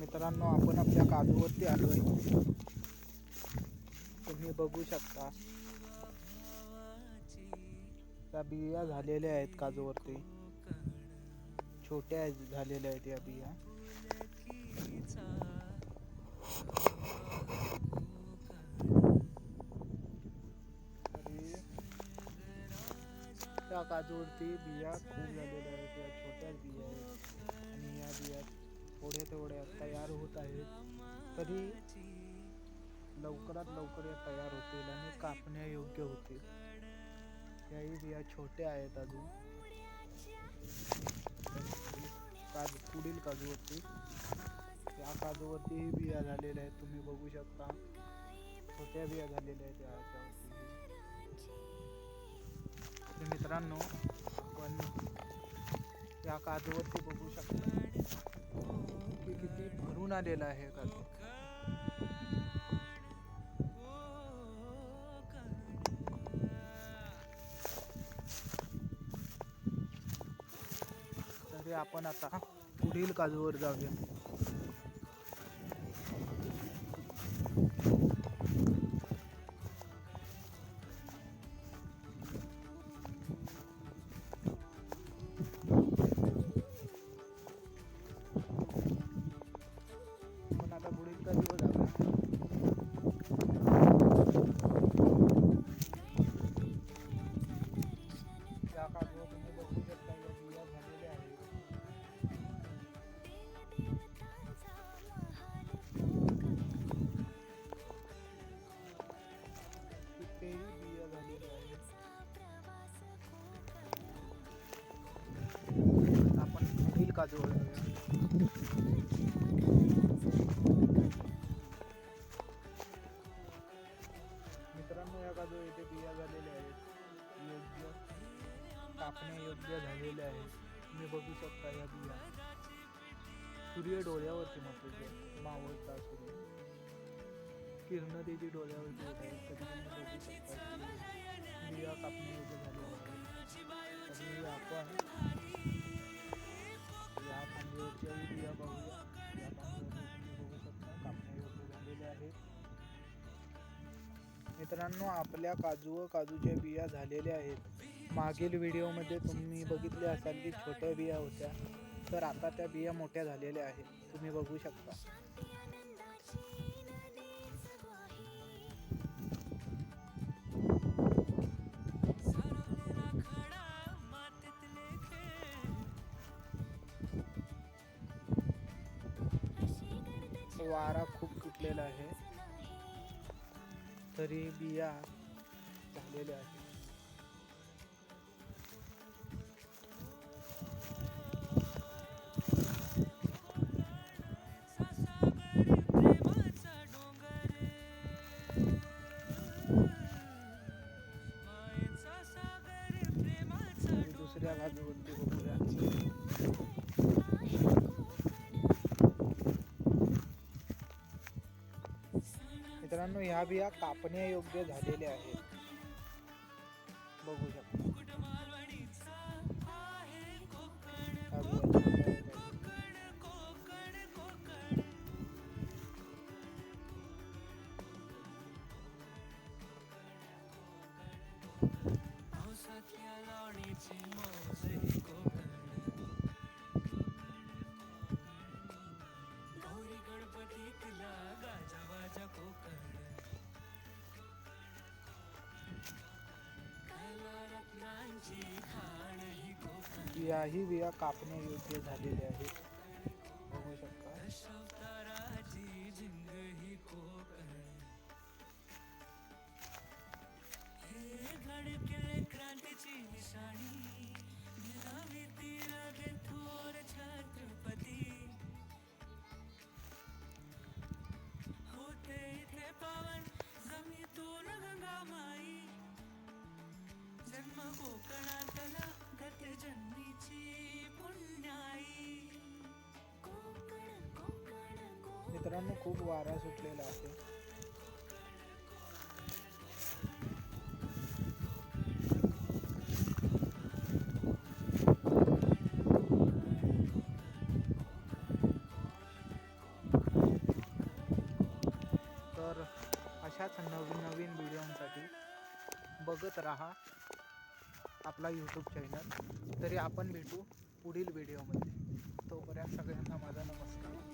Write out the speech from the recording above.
मित्रांनो, आपण आपल्या काजूवरती आलोय. तुम्ही बघू शकता. त्या बिया झालेल्या आहेत या बिया. तरी त्या काजूवरती बिया या छोट्या बिया बिया पुढे तेवढ्या तयार होत आहेत. तरी लवकरात लवकर या तयार होतील आणि कापण्यायोग्य होतील. याही बिया छोट्या आहेत अजून. काजू पुढील काजूवरती. या काजूवरतीही बिया झालेल्या आहेत. तुम्ही बघू शकता. छोट्या बिया झालेल्या आहेत याच्यावरती मित्रांनो आपण या काजूवरती बघू शकता. घेऊन आलेला आहे काजू तरी आपण आता पुढील काजूवर जाऊया. मित्रांनो या काजू येथे बिया झालेल्या आहेत. योग्य कापण्या योग्य झालेले आहेत तुम्ही बघू शकता या बिया. सूर्य डोळ्यावरती मात्र मावळता सूर्य. किरण त्याची डोळ्यावरती येत आहेत. तरी तुम्ही बघू शकता बिया कापणी योग्य झालेल्या आहेत. आपण फांदीवरच्याही बिया पाहूया या पाहण्यासाठी बघू शकता कापण्या योग्य आहेत मित्रांनो आपल्या काजू व काजूच्या बिया झालेल्या आहेत. मागील व्हिडिओमध्ये तुम्ही बघितले असाल की छोट्या बिया होत्या तर आता त्या बिया मोठ्या झालेल्या आहेत. तुम्ही बघू शकता. वारा खूप सुटलेला आहे. तरी बिया झालेल्या आहेत. मित्रांनो ह्या बिया कापण्यायोग्य झालेल्या आहेत. बघू शकता. ह्या बिया याही बिया कापण्यायोग्य योग्य झालेल्या आहेत मित्रांनो खूप वारा सुटलेला आहे. तर अशाच नवीन नवीन व्हिडिओसाठी बघत राहा आपला यूट्यूब चॅनल तरी आपण भेटू पुढील व्हिडिओमध्ये. तोपर्यंत सगळ्यांना माझा नमस्कार.